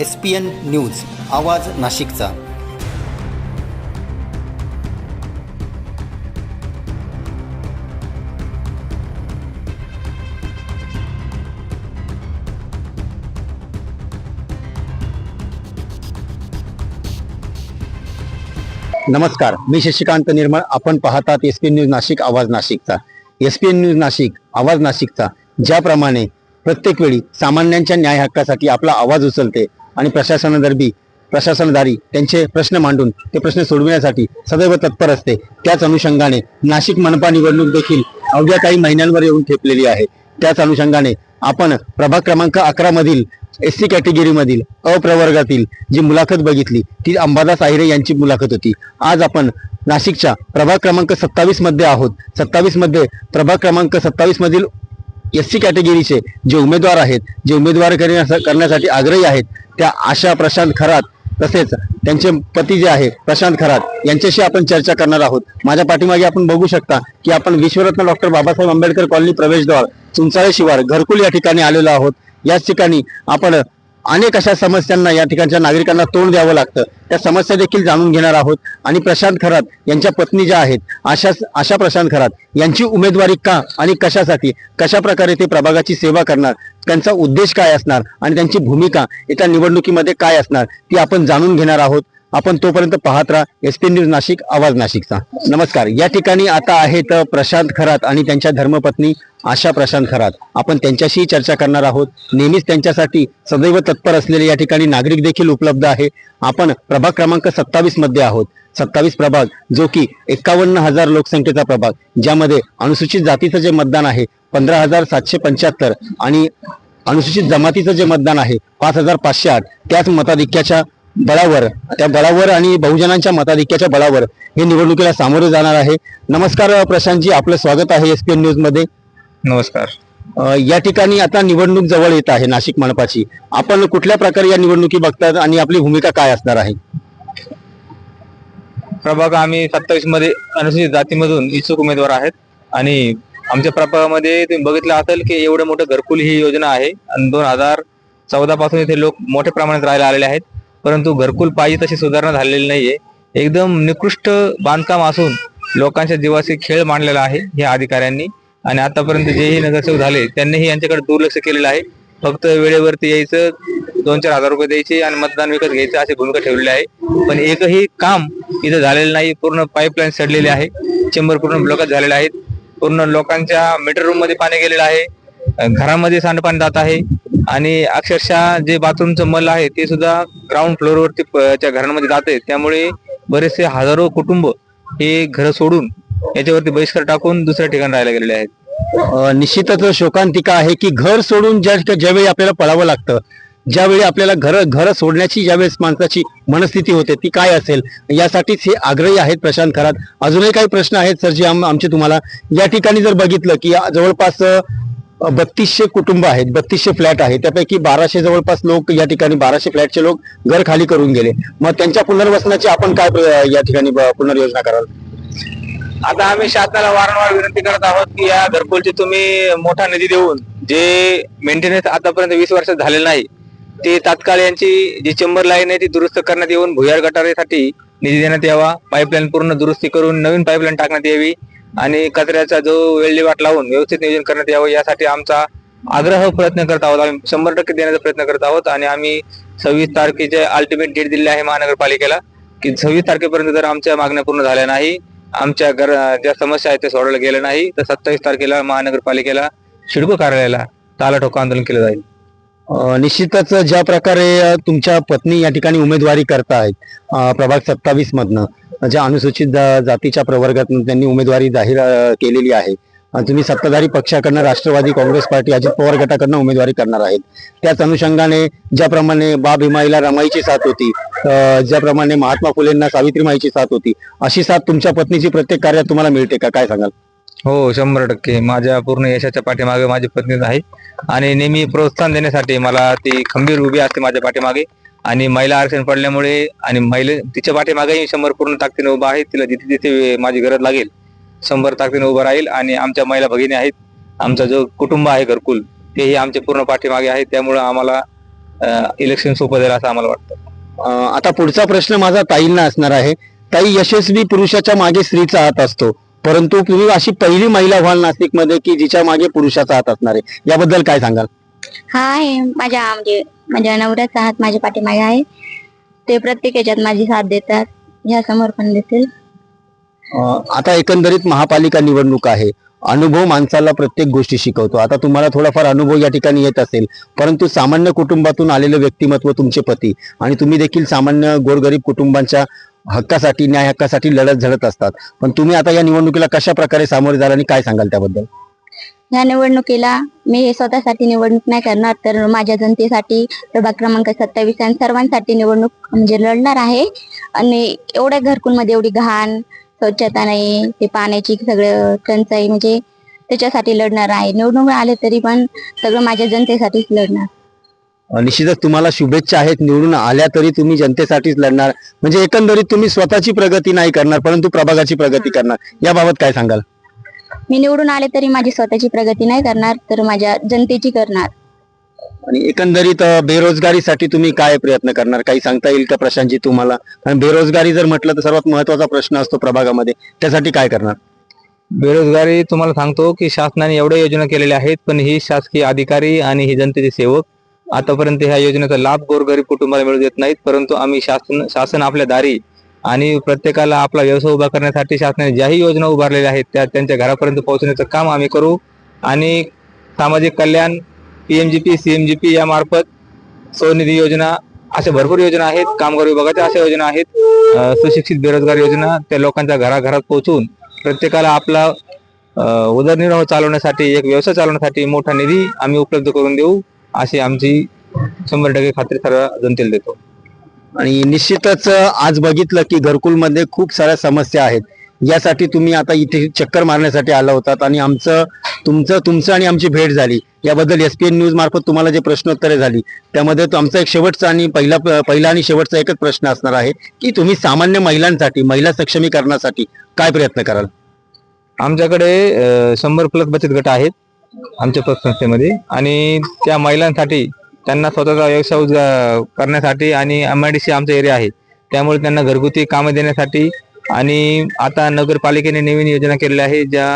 S P N news आवाज नाशिकचा. नमस्कार मी शशिकांत निर्मळ. आपण पाहतात एस पी न्यूज नाशिक आवाज नाशिकचा. S P N news Nashik Awaaz नाशिकचा. ज्याप्रमाणे प्रत्येक वेळी सामान्यांच्या न्याय हक्कासाठी आपला आवाज उचलते आणि प्रशासनादरबी प्रशासनदारी त्यांचे प्रश्न मांडून ते प्रश्न सोडविण्यासाठी सदैव तत्पर असते. त्याच अनुषंगाने नाशिक मनपा निवडणूक देखील अवघ्या काही महिन्यांवर येऊन ठेपलेली आहे. त्याच अनुषंगाने आपण प्रभाग क्रमांक अकरा मधील एस सी कॅटेगरीमधील अप्रवर्गातील जी मुलाखत बघितली ती अंबादास आहिरे यांची मुलाखत होती. आज आपण नाशिकच्या प्रभाग क्रमांक सत्तावीसमध्ये आहोत. सत्तावीसमध्ये प्रभाग क्रमांक सत्तावीस मधील एस सी कॅटेगरीचे जे उमेदवार आहेत जे उमेदवार करण्यासा- करण्यासाठी आग्रही आहेत त्या आशा प्रशांत खरात तसेच त्यांचे पती जे आहे प्रशांत खरात यांच्याशी आपण चर्चा करणार आहोत. माझ्या पाठीमागे आपण बघू शकता की आपण विश्वरत्न डॉक्टर बाबासाहेब आंबेडकर कॉलनी प्रवेशद्वार चुंचाळे शिवार घरकुल या ठिकाणी आलेलो आहोत. याच ठिकाणी आपण अनेक अशा समस्यांना या ठिकाणच्या नागरिकांना तोंड द्यावं लागतं. त्या समस्या देखील जाणून घेणार आहोत. आणि प्रशांत खरात यांच्या पत्नी ज्या आहेत आशा आशा प्रशांत खरात यांची उमेदवारी का आणि कशासाठी कशा प्रकारे ते प्रभागाची सेवा करणार त्यांचा उद्देश काय असणार आणि त्यांची भूमिका येत्या निवडणुकीमध्ये काय असणार ती आपण जाणून घेणार आहोत. आपण तोपर्यंत पाहत राहा. एस पी न्यूज नाशिक आवाज नाशिकचा. नमस्कार. या ठिकाणी आता आहेत प्रशांत खरात आणि त्यांच्या धर्मपत्नी आशा प्रशांत खरात. आपण त्यांच्याशी चर्चा करणार आहोत. नेहमीच त्यांच्यासाठी सदैव तत्पर असलेले या ठिकाणी नागरिक देखील उपलब्ध आहे. आपण प्रभाग क्रमांक सत्तावीसमध्ये आहोत. सत्तावीस प्रभाग जो की एकावन्न हजार लोकसंख्येचा प्रभाग ज्यामध्ये अनुसूचित जातीचं जे मतदान आहे पंधरा हजार सातशे पंच्याहत्तर आणि अनुसूचित जमातीचं जे मतदान आहे पाच हजार पाचशे आठ त्याच मताधिक्याच्या बळावर त्या बळावर आणि बहुजनांच्या मताधिक्याच्या बळावर हे निवडणुकीला सामोरे जाणार आहे. नमस्कार प्रशांतजी. आपलं स्वागत आहे एस पी एन न्यूजमध्ये. नमस्कार. अ, या ठिकाणी आता निवडणूक जवळ येत आहे नाशिक मनपाची. आपण कुठल्या प्रकारे या निवडणुकी बघतात आणि आपली भूमिका काय असणार आहे? प्रभाग आम्ही सत्तावीसमध्ये अनुसूचित जातीमधून इच्छुक उमेदवार आहेत आणि आमच्या प्रभागामध्ये तुम्ही बघितलं असेल की एवढं मोठं घरकुल ही योजना आहे. आणि दोन हजार चौदा पासून इथे लोक मोठ्या प्रमाणात राहायला आलेले आहेत. परंतु घरकुल पाहिजे तशी सुधारणा झालेली नाहीये. एकदम निकृष्ट बांधकाम असून लोकांच्या जीवाशी खेळ मांडलेला आहे या अधिकाऱ्यांनी. आणि आतापर्यंत जेही नगरसेवक झाले त्यांनीही यांच्याकडे दुर्लक्ष केलेलं आहे. फक्त वेळेवरती यायचं दोन चार हजार रुपये द्यायचे आणि मतदान विकत घ्यायचं अशी भूमिका ठेवलेली आहे. पण एकही काम इथं झालेलं नाही पूर्ण पाईपलाईन सडलेली आहे. चेंबर पूर्ण ब्लॉकच झालेले आहेत. पूर्ण लोकांच्या मीटर रूममध्ये पाणी गेलेलं आहे. घरामध्ये सांडपाणी जात आहे आणि अक्षरशः जे बाथरूमचं मल आहे ते सुद्धा ग्राउंड फ्लोअरवरती प- च्या घरांमध्ये जाते त्यामुळे बरेचसे हजारो कुटुंब हे घर सोडून याच्यावरती बहिष्कार टाकून दुसऱ्या ठिकाणी राहायला गेलेले आहेत. निश्चितच शोकांतिका आहे की घर सोडून ज्या ज्यावेळी आपल्याला पळावं लागतं ज्यावेळी आपल्याला घर घर सोडण्याची ज्यावेळेस माणसाची मनस्थिती होते ती काय असेल यासाठीच हे आग्रही आहेत प्रशांत खरात. अजूनही काही प्रश्न आहेत सर जे आम- आमचे तुम्हाला. या ठिकाणी जर बघितलं की जवळपास बत्तीसशे कुटुंब आहेत बत्तीसशे फ्लॅट आहेत. त्यापैकी बाराशे जवळपास लोक या ठिकाणी बाराशे फ्लॅटचे लोक घर खाली करून गेले. मग त्यांच्या पुनर्वसनाची आपण काय या ठिकाणी पुनर्योजना कराल? आता आम्ही शासनाला वारंवार विनंती करत आहोत की या घरकुलची तुम्ही मोठा निधी देऊन जे मेंटेनन्स आतापर्यंत वीस वर्षात झालेलं नाही ते तात्काळ यांची जी चेंबर लाईन आहे ती दुरुस्त करण्यात येऊन भुयार गटारीसाठी निधी देण्यात यावा पाईपलाईन पूर्ण दुरुस्ती करून नवीन पाईपलाईन टाकण्यात यावी. आणि कचऱ्याचा जो वेळेवाट लावून व्यवस्थित नियोजन करण्यात यावं यासाठी आमचा आग्रह प्रयत्न करत आहोत. आम्ही शंभर टक्के देण्याचा प्रयत्न करत आहोत आणि आम्ही सव्वीस तारखेचे अल्टिमेट डेट दिले आहे महानगरपालिकेला की सव्वीस तारखेपर्यंत जर आमच्या मागण्या पूर्ण झाल्या नाही आमच्या घर ज्या समस्या आहेत ते सोडवल्या गेल्या नाही तर सत्तावीस तारखेला महानगरपालिकेला शिडको कार्यालयाला ताला ठोका आंदोलन केलं जाईल. निश्चितच ज्या प्रकारे तुमच्या पत्नी या ठिकाणी उमेदवारी करतायत आहेत प्रभाग सत्तावीस मधनं ज्या अनुसूचित जातीच्या प्रवर्गातून त्यांनी उमेदवारी जाहीर केलेली आहे. आणि तुम्ही सत्ताधारी पक्षाकडनं राष्ट्रवादी काँग्रेस पार्टी अजित पवार गटाकडनं उमेदवारी करणार आहेत. त्याच अनुषंगाने ज्याप्रमाणे बा भीमाईला रमाईची साथ होती ज्याप्रमाणे महात्मा फुलेंना सावित्रीमाईची साथ होती अशी साथ तुमच्या पत्नीची प्रत्येक कार्यात तुम्हाला मिळते का? काय सांगाल? हो शंभर टक्के. माझ्या पूर्ण यशाच्या पाठीमागे माझी पत्नीच आहे आणि नेहमी प्रोत्साहन देण्यासाठी मला ती खंबीर उभी असते माझ्या पाठीमागे. आणि महिला आरक्षण पडल्यामुळे आणि महिले तिच्या पाठीमागेही शंभर पूर्ण ताकदीने उभा आहे. तिला जिथे जिथे माझी गरज लागेल शंभर ताकदीने उभं राहील आणि आमच्या महिला भगिनी आहेत. आमचा जो कुटुंब आहे घरकुल तेही आमचे पूर्ण पाठीमागे आहे त्यामुळे आम्हाला इलेक्शन सोपं जाईल असं आम्हाला वाटतं. आता पुढचा प्रश्न माझा ताईंना असणार आहे. ताई यशस्वी पुरुषाच्या मागे स्त्रीचा हात असतो. परंतु तुम्ही अशी पहिली महिला व्हाल नाशिकमध्ये की जिच्या मागे पुरुषाचा हात असणार आहे. याबद्दल काय सांगाल? हा माझ्या म्हणजे माझ्या नवऱ्याचा हात माझ्या पाठीमागे आहे. ते प्रत्येक याच्यात माझी साथ देतात. ह्या समोर पण देतील. आता एकंदरीत महापालिका निवडणूक आहे. अनुभव माणसाला प्रत्येक गोष्टी शिकवतो. आता तुम्हाला थोडाफार अनुभव या ठिकाणी येत असेल. परंतु सामान्य कुटुंबातून आलेलं व्यक्तिमत्व तुमचे पती आणि तुम्ही देखील सामान्य गोरगरीब कुटुंबांच्या हक्कासाठी न्याय हक्कासाठी लढत झडत असतात. पण तुम्ही आता या निवडणुकीला कशा प्रकारे सामोरे जाल आणि काय सांगाल त्याबद्दल? ह्या निवडणुकीला मी स्वतःसाठी निवडणूक नाही करणार तर माझ्या जनतेसाठी प्रभाग क्रमांक सत्तावीस आणि सर्वांसाठी निवडणूक म्हणजे लढणार आहे. आणि एवढ्या घरकुलमध्ये एवढी घाण स्वच्छता नाही ते पाण्याची सगळं टंचाई म्हणजे त्याच्यासाठी लढणार आहे. निवडणूक आले तरी पण सगळं माझ्या जनतेसाठीच लढणार. निश्चितच तुम्हाला शुभेच्छा आहेत. निवडून आल्या तरी तुम्ही जनतेसाठीच लढणार. म्हणजे एकंदरीत तुम्ही स्वतःची प्रगती नाही करणार परंतु प्रभागाची प्रगती करणार. याबाबत काय सांगाल? मी निवडून आले तरी माझी स्वतःची प्रगती नाही करणार तर माझ्या जनतेची करणार. आणि एकंदरीत अं, बेरोजगारीसाठी तुम्ही काय प्रयत्न करणार? काही सांगता येईल का प्रशांतजी तुम्हाला? कारण बेरोजगारी जर म्हटलं तर सर्वात महत्त्वाचा प्रश्न असतो प्रभागामध्ये. त्यासाठी काय करणार? बेरोजगारी तुम्हाला सांगतो की शासनाने एवढ्या योजना केलेल्या आहेत पण ही शासकीय अधिकारी आणि ही जनतेचे सेवक आतापर्यंत ह्या योजनेचा लाभ गोरगरीब कुटुंबाला मिळू देत नाहीत परंतु आम्ही शासन शासन आपल्या दारी आणि प्रत्येकाला आपला व्यवसाय उभा करण्यासाठी शासनाने ज्याही योजना उभारलेल्या आहेत त्या त्यांच्या घरापर्यंत पोहोचण्याचं काम आम्ही करू. आणि सामाजिक कल्याण पीएमजीपी सीएमजीपी या मार्फत स्वनिधी योजना अशा भरपूर योजना आहेत. कामगार विभागाच्या अशा योजना आहेत. सुशिक्षित बेरोजगार योजना त्या लोकांच्या घराघरात पोहोचून प्रत्येकाला आपला उदरनिर्वाह चालवण्यासाठी एक व्यवसाय चालवण्यासाठी मोठा निधी आम्ही उपलब्ध करून देऊ अशी आमची शंभर टक्के खात्री सर्व जनतेला देतो. आणि निश्चितच आज बघितलं की घरकुलमध्ये खूप साऱ्या समस्या आहेत. यासाठी तुम्ही आता इथे चक्कर मारण्यासाठी आला होतात आणि आमचं तुमचं तुमचं आणि आमची भेट झाली. याबद्दल एसपीएन न्यूज मार्फत तुम्हाला जे प्रश्नोत्तरे झाली त्यामध्ये तो आमचा एक शेवटचा आणि पहिला पहिला आणि शेवटचा एकच प्रश्न असणार आहे की तुम्ही सामान्य महिलांसाठी महिला सक्षमीकरणासाठी काय प्रयत्न कराल? आमच्याकडे शंभर प्लस बचत गट आहेत आमच्या पतसंस्थेमध्ये आणि त्या महिलांसाठी त्यांना स्वतःचा व्यवसाय उद्गा- करण्यासाठी आणि एमआयडीसी आमचा एरिया आहे. त्यामुळे त्यांना घरगुती कामं देण्यासाठी आणि आता नगरपालिकेने नवीन योजना केलेल्या आहे ज्या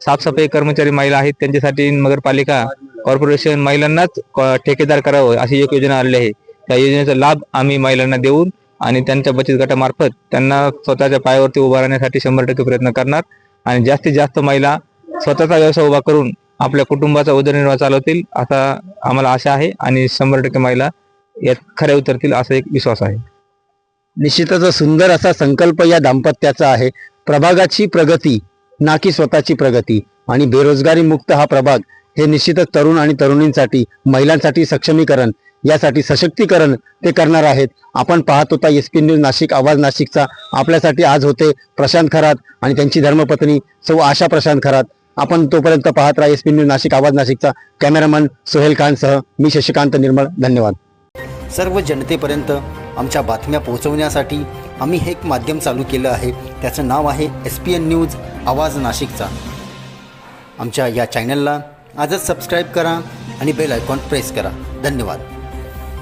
साफसफाई कर्मचारी महिला आहेत त्यांच्यासाठी नगरपालिका कॉर्पोरेशन महिलांनाच ठेकेदार करावं अशी एक योजना आलेली आहे. त्या योजनेचा लाभ आम्ही महिलांना देऊन आणि त्यांच्या बचत गटामार्फत त्यांना स्वतःच्या पायावरती उभा राहण्यासाठी शंभर टक्के प्रयत्न करणार. आणि जास्तीत जास्त महिला स्वतःचा व्यवसाय उभा करून आपल्या कुटुंबाचा उदरनिर्वाह चालवतील असा आम्हाला आशा आहे आणि शंभर टक्के महिला यात खऱ्या उतरतील असा एक विश्वास आहे. निश्चितच सुंदर असा संकल्प या दाम्पत्याचा आहे. प्रभागाची प्रगती ना की स्वतःची प्रगती आणि बेरोजगारी मुक्त हा प्रभाग हे निश्चितच तरुण आणि तरुणींसाठी महिलांसाठी सक्षमीकरण यासाठी सशक्तीकरण ते करणार आहेत. आपण पाहत होता एस पी न्यूज नाशिक आवाज नाशिकचा. आपल्यासाठी आज होते प्रशांत खरात आणि त्यांची धर्मपत्नी सौ आशा प्रशांत खरात. आपण तोपर्यंत पाहत राहा एस पी न्यूज नाशिक आवाज नाशिकचा कॅमेरामन सोहेल खानसह मी शशिकांत निर्मळ. धन्यवाद. सर्व जनतेपर्यंत आमच्या बातम्या पोहोचवण्यासाठी आम्ही हे एक माध्यम चालू केलं आहे. त्याचं नाव आहे एस पी एन न्यूज आवाज नाशिकचा. आमच्या या चॅनलला आजच सबस्क्राईब करा आणि बेल आयकॉन प्रेस करा. धन्यवाद.